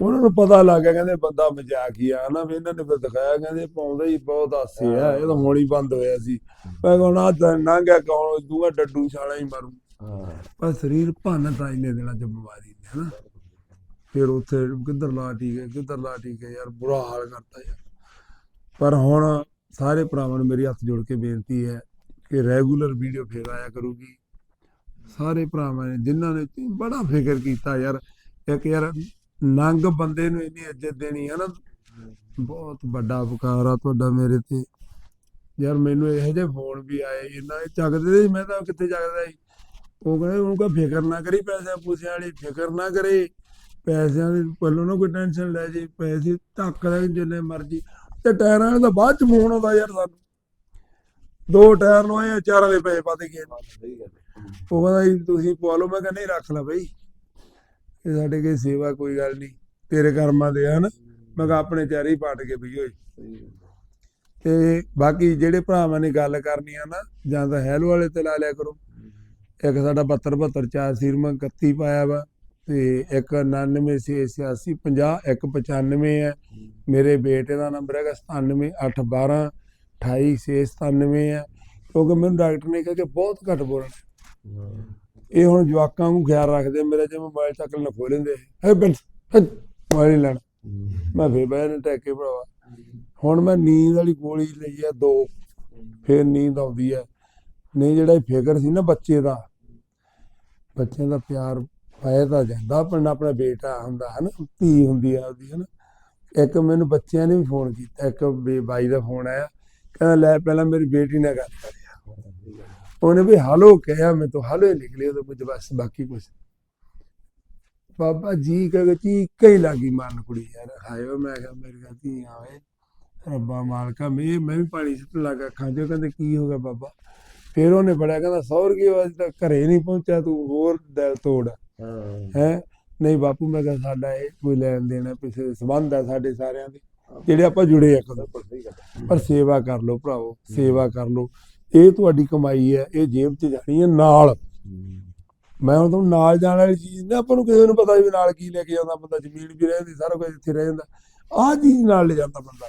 ਉਹਨਾਂ ਨੂੰ ਪਤਾ ਲੱਗ ਗਿਆ ਕਹਿੰਦੇ ਬੰਦਾ ਮਜ਼ਾਕੀਆ ਨਾ ਵੀ ਇਹਨਾਂ ਨੇ ਫਿਰ ਦਿਖਾਇਆ ਕਹਿੰਦੇ ਪਾਉਂਦੇ ਹੀ ਬਹੁਤ ਹਾਸੇ ਆ ਇਹ ਤਾਂ ਹੁਣ ਹੀ ਬੰਦ ਹੋਇਆ ਸੀ। ਮੈਂ ਕਹਣਾ ਨੰਗਾ ਕੌਣ ਦੂਗਾ ਡੱਡੂ ਛਾਲਾ ਹੀ ਮਾਰੂ। ਹਾਂ। ਪਰ ਸਰੀਰ ਭੰਨ ਤਾਂ ਇਹਨੇ ਦਿਨਾਂ ਚ ਬਿਮਾਰੀ ਨੇ। ਹਨਾ ਫਿਰ ਉੱਥੇ ਕਿੱਧਰ ਲਾ ਟੀਕੇ ਕਿੱਧਰ ਲਾ ਟੀਕੇ ਯਾਰ ਬੁਰਾ ਹਾਲ ਕਰਤਾ ਯਾਰ। ਪਰ ਹੁਣ ਸਾਰੇ ਭਰਾਵਾਂ ਨੂੰ ਮੇਰੀ ਹੱਥ ਜੋੜ ਕੇ ਬੇਨਤੀ ਹੈ ਕਿ ਰੈਗੂਲਰ ਵੀਡੀਓ ਫੇਰ ਆਇਆ ਕਰੂਗੀ। ਸਾਰੇ ਭਰਾਵਾਂ ਨੇ ਜਿਨ੍ਹਾਂ ਨੇ ਬੜਾ ਫਿਕਰ ਕੀਤਾ ਯਾਰ ਇੱਕ ਯਾਰ ਨੰਗ ਬੰਦੇ ਨੂੰ ਇੰਨੀ ਇੱਜ਼ਤ ਦੇਣੀ ਹੈ ਨਾ। ਬਹੁਤ ਵੱਡਾ ਉਪਕਾਰ ਆ ਤੁਹਾਡਾ ਮੇਰੇ ਤੇ। ਯਾਰ ਮੈਨੂੰ ਇਹੋ ਜਿਹੇ ਫੋਨ ਵੀ ਆਏ ਇੰਨਾ ਇਹ ਚੱਕਦੇ ਸੀ ਮੈਂ ਤਾਂ ਕਿੱਥੇ ਚੱਕਦਾ ਸੀ। ਉਹ ਕਹਿੰਦੇ ਉਹਨੂੰ ਕਹ ਫਿਕਰ ਨਾ ਕਰੀ ਪੈਸੇ ਪੂਸਿਆਂ ਵਾਲੀ ਫਿਕਰ ਨਾ ਕਰੇ। ਪੈਸਿਆਂ ਦੀ ਪਹਿਲੋਂ ਨਾ ਕੋਈ ਟੈਨਸ਼ਨ ਲੈ ਜੀ ਪੈਸੇ ਧੱਕ ਲੈ ਜਿੰਨੇ ਮਰਜ਼ੀ। ਤੇ ਟਾਇਰਾਂ ਤਾਂ ਬਾਅਦ ਚ ਫੋਨ ਆਉਂਦਾ ਯਾਰ ਸਾਨੂੰ। ਦੋ ਟਾਇਰ ਲਵਾਏ ਚਾਰਾਂ ਦੇ ਪੈਸੇ ਗਏ। ਸਹੀ ਗੱਲ ਹੈ। ਉਹ ਕਹਿੰਦਾ ਤੁਸੀਂ ਪਵਾ ਲਓ ਮੈਂ ਕਹਿੰਦਾ ਨਹੀਂ ਰੱਖ ਲੈ ਬਈ। ਇਹ ਸਾਡੇ ਕੋਈ ਸੇਵਾ ਕੋਈ ਗੱਲ ਨਹੀਂ ਤੇਰੇ ਕਰਮਾਂ ਦੇ ਹਨ ਮੈਂ ਕਿਹਾ ਆਪਣੇ ਚਾਰੇ ਹੀ ਪਾਟ ਕੇ ਬਈ ਓਏ ਸਹੀ ਗੱਲ। ਹੈ। ਤੇ ਬਾਕੀ ਜਿਹੜੇ ਭਰਾਵਾਂ ਨੇ ਗੱਲ ਕਰਨੀ ਆ ਨਾ ਜਾਂ ਤਾਂ ਹੈਲੋ ਵਾਲੇ ਤੇ ਲਾ ਲਿਆ ਕਰੋ। ਇੱਕ ਸਾਡਾ 72 72 ਚਾਰ ਸੀਰਮਾ 31 ਪਾਇਆ ਵਾ ਤੇ ਇੱਕ 99 ਸੀ 86 50 ਇੱਕ 95 ਹੈ। ਮੇਰੇ ਬੇਟੇ ਦਾ ਨੰਬਰ ਹੈਗਾ 97 812 28 ਛੇ 97 ਹੈ। ਕਿਉਂਕਿ ਮੈਨੂੰ ਡਾਕਟਰ ਨੇ ਕਿਹਾ ਕਿ ਬਹੁਤ ਘੱਟ ਬੋਲਣਾ। ਇਹ ਹੁਣ ਜਵਾਕਾਂ ਨੂੰ ਖਿਆਲ ਰੱਖਦੇ ਮੇਰੇ ਜੇ ਮੋਬਾਈਲ ਚੱਕ ਲੈ ਖੋਲ ਲੈਂਦੇ। ਹੈ ਬਿੰਦ ਮੋਬਾਈਲ ਨਹੀਂ ਮੈਂ ਫੇਰ ਬਹਿ ਨੇ ਟੈਕੇ ਭਰਾਵਾ। ਹੁਣ ਮੈਂ ਨੀਂਦ ਵਾਲੀ ਗੋਲੀ ਲਈ ਆ, ਦੋ। ਫੇਰ ਨੀਂਦ ਆਉਂਦੀ ਹੈ ਨਹੀਂ, ਜਿਹੜਾ ਫਿਕਰ ਸੀ ਨਾ ਬੱਚੇ ਦਾ, ਬੱਚਿਆਂ ਦਾ ਪਿਆਰ ਪਾਇਆ ਤਾਂ ਜਾਂਦਾ ਆਪਣਾ ਆਪਣਾ ਬੇਟਾ ਹੁੰਦਾ ਹੈ ਨਾ ਧੀ ਹੁੰਦੀ ਆ ਉਹਦੀ ਹੈ ਨਾ ਇੱਕ ਮੈਨੂੰ ਬੱਚਿਆਂ ਨੇ ਵੀ ਫੋਨ ਕੀਤਾ, ਇੱਕ ਬੇ- ਬਾਈ ਦਾ ਫੋਨ ਆਇਆ। ਕਹਿੰਦਾ, ਲੈ, ਪਹਿਲਾਂ ਮੇਰੀ ਬੇਟੀ ਨਾਲ ਗੱਲ ਕਰਿਆ ਉਹਨੇ ਵੀ ਹਾਲੋ ਕਿਹਾ ਮੈਂ ਤਾਂ ਹਾਲੋ ਹੀ ਨਿਕਲੇ ਉਹਦੇ ਮੁਝ ਬਸ ਬਾਕੀ ਕੁਝ। ਬਾਬਾ ਜੀ ਕਹੇ ਚੀ ਕਈ ਲੱਗੀ ਮਾਰਨ ਕੁੜੀ ਯਾਰ ਹਾਇਓ ਮੈਂ ਕਿਹਾ ਮੇਰੀ ਗਲਤੀ ਆਵੇ ਰੱਬਾ ਮਾਲਕਾ ਮੈਂ ਮੈਂ ਵੀ ਪਾਣੀ ਸੁੱਟਣ ਲੱਗਾ ਅੱਖਾਂ 'ਚੋਂ ਕਹਿੰਦੇ ਕੀ ਹੋ ਗਿਆ ਬਾਬਾ? ਫਿਰ ਉਹਨੇ ਬੜਾ ਕਹਿੰਦਾ ਸੌਰ ਕੀ ਅੱਜ ਤੱਕ ਘਰੇ ਨਹੀਂ ਪਹੁੰਚਿਆ ਤੂੰ ਹੋਰ ਦਿਲ ਤੋੜ। ਹਾਂ। ਹੈ? ਨਹੀਂ ਬਾਪੂ ਮੈਂ ਕਿਹਾ ਸਾਡਾ ਇਹ ਕੋਈ ਲੈਣ ਦੇਣਾ ਪਿਛੇ ਸੰਬੰਧ ਆ ਸਾਡੇ ਸਾਰਿਆਂ ਦੇ ਜਿਹੜੇ ਆਪਾਂ ਜੁੜੇ ਆ ਕਦੋਂ। ਹੈ। ਪਰ ਸੇਵਾ ਕਰ ਲਓ ਭਰਾਵੋ ਸੇਵਾ ਕਰ ਲਓ। ਇਹ ਤੁਹਾਡੀ ਕਮਾਈ ਹੈ ਇਹ ਜੇਬ 'ਚ ਜਾਣੀ ਹੈ ਨਾਲ। ਮੈਂ ਹੁਣ ਤੁਹਾਨੂੰ ਨਾਲ ਜਾਣ ਵਾਲੀ ਚੀਜ਼ ਨਾ ਆਪਾਂ ਨੂੰ ਕਿਸੇ ਨੂੰ ਪਤਾ ਵੀ ਨਾਲ ਕੀ ਲੈ ਕੇ ਜਾਂਦਾ ਬੰਦਾ ਜ਼ਮੀਨ ਵੀ ਰਹਿੰਦੀ ਸਾਰਾ ਕੁਝ ਇੱਥੇ ਰਹਿ ਜਾਂਦਾ। ਆਹ ਚੀਜ਼ ਨਾਲ ਲੈ ਜਾਂਦਾ ਬੰਦਾ।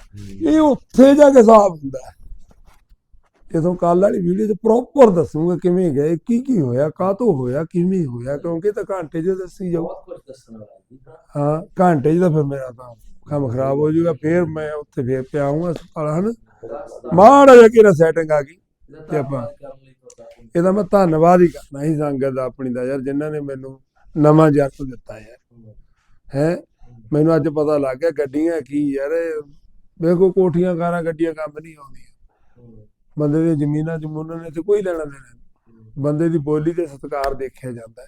ਇਹ ਉੱਥੇ ਜਾ ਕੇ ਸਾਫ਼ ਹੁੰਦਾ ਹੈ। ਇਥੋਂ ਕੱਲ ਵਾਲੀ ਵੀਡੀਓ 'ਚ ਪ੍ਰੋਪਰ ਦੱਸੂਗਾ ਕਿਵੇਂ ਗਏ ਕੀ ਕੀ ਹੋਇਆ ਕਾਹਤੋਂ ਹੋਇਆ ਕਿਵੇਂ ਹੋਇਆ ਕਿਉਂਕਿ ਤਾਂ ਘੰਟੇ 'ਚ ਦੱਸੀ ਜਾਊ। ਹਾਂ ਘੰਟੇ 'ਚ ਤਾਂ ਫਿਰ ਮੇਰਾ ਤਾਂ ਕੰਮ ਖਰਾਬ ਹੋ ਜਾਊਗਾ ਫਿਰ ਮੈਂ ਉੱਥੇ ਫੇਰ ਪਿਆ ਹਸਪਤਾਲ ਹਨ? ਮਾੜਾ ਜਿਹਾ ਕਿਹੜਾ ਸੈਟਿੰਗ ਆ ਗਈ। ਤੇ ਆਪਾਂ ਇਹਦਾ ਮੈਂ ਧੰਨਵਾਦ ਹੀ ਕਰਨਾ ਸੀ ਸੰਗਤ ਦਾ ਆਪਣੀ ਦਾ ਯਾਰ ਜਿਨ੍ਹਾਂ ਨੇ ਮੈਨੂੰ ਨਵਾਂ ਜਨਮ ਦਿੱਤਾ ਯਾਰ। ਹੈ? ਮੈਨੂੰ ਅੱਜ ਪਤਾ ਲੱਗ ਗਿਆ ਗੱਡੀਆਂ ਕੀ ਯਾਰ ਵੇਖੋ ਕੋਠੀਆਂ ਕਾਰਾਂ ਗੱਡੀਆਂ ਕੰਮ ਨਹੀਂ ਆਉਂਦੀਆਂ। ਬੰਦੇ ਦੀਆਂ ਜ਼ਮੀਨਾਂ ਜਮੂਨਾਂ ਨੇ ਤੇ ਕੋਈ ਲੈਣਾ ਦੇਣਾ ਨਹੀਂ। ਬੰਦੇ ਦੀ ਬੋਲੀ ਤੇ ਸਤਿਕਾਰ ਦੇਖਿਆ ਜਾਂਦਾ ਹੈ।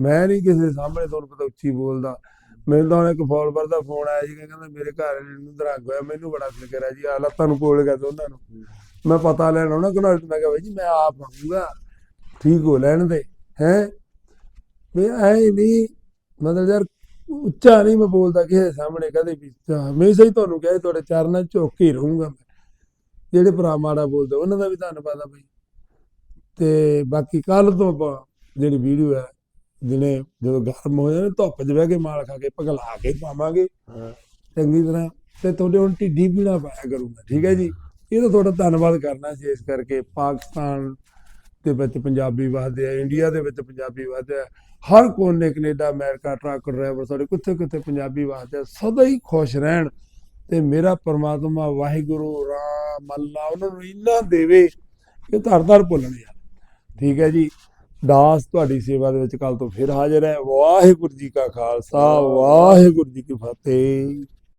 ਮੈਂ ਨਹੀਂ ਕਿਸੇ ਦੇ ਸਾਹਮਣੇ ਤੁਹਾਨੂੰ ਪਤਾ ਉੱਚੀ ਬੋਲਦਾ। ਮੈਨੂੰ ਤਾਂ ਇੱਕ ਫੋਲੋਵਰ ਦਾ ਫੋਨ ਆਇਆ ਸੀ ਕਹਿੰਦਾ ਮੇਰੇ ਘਰ ਵਾਲੇ ਨੂੰ ਦਰੰਗ ਹੋਇਆ ਮੈਨੂੰ ਬੜਾ ਫਿਕਰ ਹੈ ਜੀ ਆ ਲੱਤਾਂ ਨੂੰ ਕੋਲ ਗਿਆ ਦੋਨਾਂ ਨੂੰ। ਮੈਂ ਪਤਾ ਲੈਣ ਆਉਣਾ ਕਿ ਮੈਂ ਕਿਹਾ ਬਾਈ ਜੀ ਮੈਂ ਆਪ ਆਉਂਗਾ ਠੀਕ ਹੋ ਲੈਣ ਦੇ ਹੈ? ਮੈਂ ਐ ਨਹੀਂ ਮਤਲਬ ਯਾਰ ਉੱਚਾ ਨਹੀਂ ਮੈਂ ਬੋਲਦਾ ਕਿਸੇ ਸਾਹਮਣੇ ਕਦੇ ਵੀ ਹਮੇਸ਼ਾ ਹੀ ਤੁਹਾਨੂੰ ਕਹੇ ਤੁਹਾਡੇ ਚਰਨਾਂ 'ਚ ਝੁੱਕ ਕੇ ਹੀ ਰਹੂੰਗਾ ਮੈਂ। ਜਿਹੜੇ ਭਰਾ ਮਾੜਾ ਬੋਲਦੇ ਉਹਨਾਂ ਦਾ ਵੀ ਧੰਨਵਾਦ ਆ ਬਈ। ਤੇ ਬਾਕੀ ਕੱਲ ਤੋਂ ਜਿਹੜੀ ਵੀਡੀਓ ਹੈ ਜਿਹਨੇ ਜਦੋਂ ਗਰਮ ਹੋ ਜਾਣਾ ਧੁੱਪ 'ਚ ਬਹਿ ਕੇ ਮਾਲ ਖਾ ਕੇ ਪਗਲਾ ਕੇ ਪਾਵਾਂਗੇ। ਚੰਗੀ ਤਰ੍ਹਾਂ। ਤੇ ਤੁਹਾਡੇ ਹੁਣ ਢਿੱਡੀ ਪੀਣਾ ਪਾਇਆ ਕਰੂੰਗਾ ਠੀਕ ਹੈ ਜੀ? ਇਹ ਤਾਂ ਤੁਹਾਡਾ ਧੰਨਵਾਦ ਕਰਨਾ ਸੀ ਇਸ ਕਰਕੇ ਪਾਕਿਸਤਾਨ ਦੇ ਵਿੱਚ ਪੰਜਾਬੀ ਵਸਦੇ ਆ ਇੰਡੀਆ ਦੇ ਵਿੱਚ ਪੰਜਾਬੀ ਵਸਦੇ ਆ ਹਰ ਕੋਨੇ ਕੈਨੇਡਾ ਅਮਰੀਕਾ ਟਰੱਕ ਡਰਾਈਵਰ ਸਾਡੇ ਕਿੱਥੇ ਕਿੱਥੇ ਪੰਜਾਬੀ ਵਸਦੇ ਆ ਸਦਾ ਹੀ ਖੁਸ਼ ਰਹਿਣ ਤੇ ਮੇਰਾ ਪਰਮਾਤਮਾ ਵਾਹਿਗੁਰੂ ਰਾਮ ਅੱਲਾ ਉਹਨਾਂ ਨੂੰ ਇੰਨਾ ਦੇਵੇ ਕਿ ਧਰ ਧਰ ਭੁੱਲਣ ਯਾਰ। ਠੀਕ ਹੈ ਜੀ ਦਾਸ ਤੁਹਾਡੀ ਸੇਵਾ ਦੇ ਵਿੱਚ ਕੱਲ ਤੋਂ ਫਿਰ ਹਾਜ਼ਰ ਹੈ। ਵਾਹਿਗੁਰੂ ਜੀ ਕਾ ਖਾਲਸਾ ਵਾਹਿਗੁਰੂ ਜੀ ਕੀ ਫਤਿਹ।